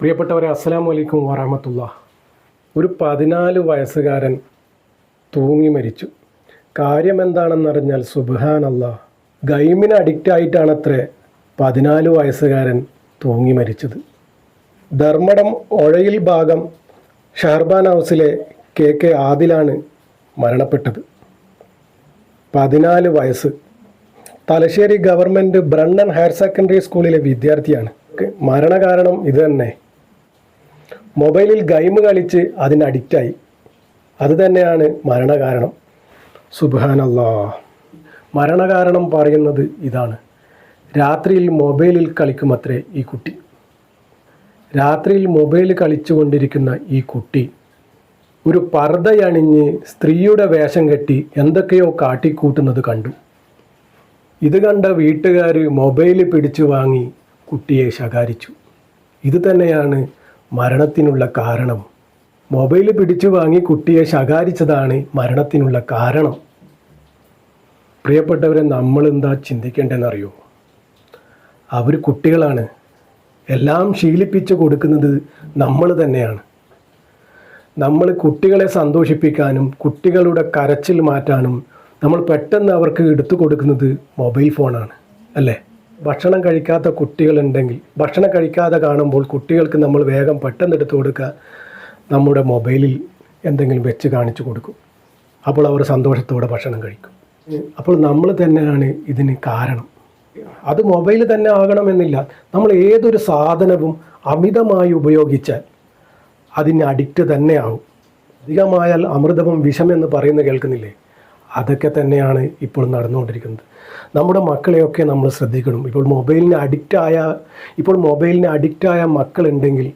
പ്രിയപ്പെട്ടവരെ അസ്സാം അലൈക്കും വറഹമത്തുള്ള. ഒരു പതിനാല് വയസ്സുകാരൻ തൂങ്ങി മരിച്ചു. കാര്യം എന്താണെന്നറിഞ്ഞാൽ സുബാനല്ല ഗെയിമിന് അഡിക്റ്റ് ആയിട്ടാണത്രേ പതിനാല് വയസ്സുകാരൻ തൂങ്ങി മരിച്ചത്. ധർമ്മടം ഒഴയിൽ ഭാഗം ഷഹർബാൻ ഹൗസിലെ കെ കെ ആദിലാണ് മരണപ്പെട്ടത്. പതിനാല് വയസ്സ്. Thalassery government Brennen higher secondary സ്കൂളിലെ വിദ്യാർത്ഥിയാണ്. മരണകാരണം ഇത് തന്നെ മൊബൈലിൽ ഗെയിം കളിച്ച് അതിന് അഡിക്റ്റായി അത് തന്നെയാണ് മരണകാരണം. സുബാനല്ലാ മരണകാരണം പറയുന്നത് ഇതാണ്. രാത്രിയിൽ മൊബൈലിൽ കളിക്കുമത്രേ ഈ കുട്ടി. രാത്രിയിൽ മൊബൈൽ കളിച്ചുകൊണ്ടിരിക്കുന്ന ഈ കുട്ടി ഒരു പർദ്ദയണിഞ്ഞ് സ്ത്രീയുടെ വേഷം കെട്ടി എന്തൊക്കെയോ കാട്ടിക്കൂട്ടുന്നത് കണ്ടു. ഇത് കണ്ട വീട്ടുകാർ മൊബൈൽ പിടിച്ചു വാങ്ങി കുട്ടിയെ ശകാരിച്ചു. ഇത് തന്നെയാണ് മരണത്തിനുള്ള കാരണം. മൊബൈൽ പിടിച്ചു വാങ്ങി കുട്ടിയെ ശകാരിച്ചതാണ് മരണത്തിനുള്ള കാരണം. പ്രിയപ്പെട്ടവരെ നമ്മൾ എന്താ ചിന്തിക്കേണ്ടതെന്നറിയോ? അവർ കുട്ടികളാണ്. എല്ലാം ശീലിപ്പിച്ച് കൊടുക്കുന്നത് നമ്മൾ തന്നെയാണ്. നമ്മൾ കുട്ടികളെ സന്തോഷിപ്പിക്കാനും കുട്ടികളുടെ കരച്ചിൽ മാറ്റാനും നമ്മൾ പെട്ടെന്ന് അവർക്ക് എടുത്തു കൊടുക്കുന്നത് മൊബൈൽ ഫോണാണ് അല്ലേ? ഭക്ഷണം കഴിക്കാത്ത കുട്ടികളുണ്ടെങ്കിൽ ഭക്ഷണം കഴിക്കാതെ കാണുമ്പോൾ കുട്ടികൾക്ക് നമ്മൾ വേഗം പെട്ടെന്ന് എടുത്തു കൊടുക്കുക നമ്മുടെ മൊബൈലിൽ എന്തെങ്കിലും വെച്ച് കാണിച്ചു കൊടുക്കും. അപ്പോൾ അവർ സന്തോഷത്തോടെ ഭക്ഷണം കഴിക്കും. അപ്പോൾ നമ്മൾ തന്നെയാണ് ഇതിന് കാരണം. അത് മൊബൈൽ തന്നെ ആകണമെന്നില്ല. നമ്മൾ ഏതൊരു സാധനവും അമിതമായി ഉപയോഗിച്ചാൽ അതിന് അഡിക്റ്റ് തന്നെ ആവും. അധികമായാൽ അമൃതവും വിഷമെന്ന് പറയുന്നത് കേൾക്കുന്നില്ലേ? അതൊക്കെ തന്നെയാണ് ഇപ്പോൾ നടന്നുകൊണ്ടിരിക്കുന്നത്. നമ്മുടെ മക്കളെയൊക്കെ നമ്മൾ ശ്രദ്ധിക്കണം. ഇപ്പോൾ മൊബൈലിന് അഡിക്റ്റായ ഇപ്പോൾ മൊബൈലിന് അഡിക്റ്റായ മക്കളുണ്ടെങ്കിൽ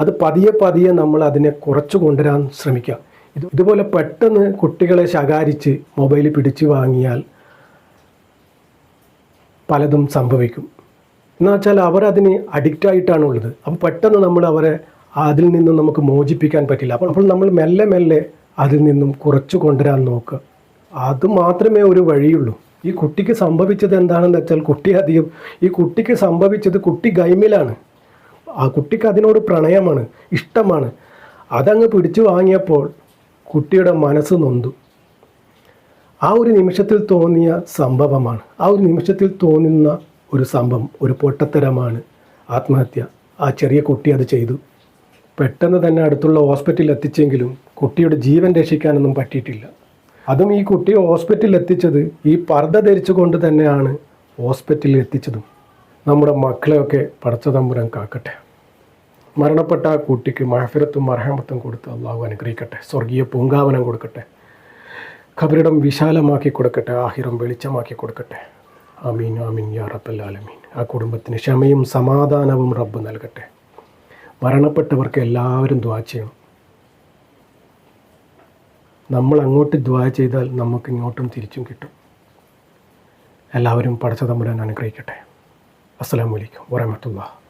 അത് പതിയെ പതിയെ നമ്മൾ അതിനെ കുറച്ച് കൊണ്ടുവരാൻ ശ്രമിക്കുക ഇത് ഇതുപോലെ പെട്ടെന്ന് കുട്ടികളെ ശകാരിച്ച് മൊബൈൽ പിടിച്ചു വാങ്ങിയാൽ പലതും സംഭവിക്കും. എന്നുവെച്ചാൽ അവരതിന് അഡിക്റ്റായിട്ടാണുള്ളത് അപ്പോൾ പെട്ടെന്ന് നമ്മൾ അവരെ അതിൽ നിന്നും നമുക്ക് മോചിപ്പിക്കാൻ പറ്റില്ല. അപ്പോൾ അപ്പോൾ നമ്മൾ മെല്ലെ മെല്ലെ അതിൽ നിന്നും കുറച്ച് കൊണ്ടുവരാൻ നോക്കുക. അത് മാത്രമേ ഒരു വഴിയുള്ളൂ. ഈ കുട്ടിക്ക് സംഭവിച്ചത് എന്താണെന്ന് വെച്ചാൽ കുട്ടി അധികം ഈ കുട്ടിക്ക് സംഭവിച്ചത് കുട്ടി ഗൈമിലാണ് ആ കുട്ടിക്ക് അതിനോട് പ്രണയമാണ് ഇഷ്ടമാണ്. അതങ്ങ് പിടിച്ചു വാങ്ങിയപ്പോൾ കുട്ടിയുടെ മനസ്സ് നൊന്തു. ആ ഒരു നിമിഷത്തിൽ തോന്നിയ സംഭവമാണ് ആ ഒരു നിമിഷത്തിൽ തോന്നുന്ന ഒരു സംഭവം ഒരു പൊട്ടത്തരമാണ് ആത്മഹത്യ. ആ ചെറിയ കുട്ടി അത് ചെയ്തു. പെട്ടെന്ന് തന്നെ അടുത്തുള്ള ഹോസ്പിറ്റലിൽ എത്തിച്ചെങ്കിലും കുട്ടിയുടെ ജീവൻ രക്ഷിക്കാനൊന്നും പറ്റിയിട്ടില്ല. അതും ഈ കുട്ടി ഹോസ്പിറ്റലിൽ എത്തിച്ചത് ഈ പർദ്ദ ധരിച്ചുകൊണ്ട് തന്നെയാണ് ഹോസ്പിറ്റലിൽ എത്തിച്ചതും. നമ്മുടെ മക്കളെയൊക്കെ പടച്ച തമ്പുരാൻ കാക്കട്ടെ. മരണപ്പെട്ട ആ കുട്ടിക്ക് മഹഫിറത്തും മർഹമത്തും കൊടുത്ത് അള്ളാഹു അനുഗ്രഹിക്കട്ടെ. സ്വർഗീയ പൂങ്കാവനം കൊടുക്കട്ടെ. ഖബറിടം വിശാലമാക്കി കൊടുക്കട്ടെ. ആഹിറം വെളിച്ചമാക്കി കൊടുക്കട്ടെ. അമീൻ ആമീൻ യാ റബ്ബല്ലാലമീൻ ആ കുടുംബത്തിന് ക്ഷമയും സമാധാനവും റബ്ബ് നൽകട്ടെ. മരണപ്പെട്ടവർക്ക് എല്ലാവരും ദ്വാ ചെയ്യണം. നമ്മൾ അങ്ങോട്ട് ദ്വാ ചെയ്താൽ നമുക്ക് ഇങ്ങോട്ടും തിരിച്ചും കിട്ടും. എല്ലാവരും പടച്ച തമ്പുരാൻ അനുഗ്രഹിക്കട്ടെ. അസ്സാം അലൈക്കും വറഹമത്തുള്ള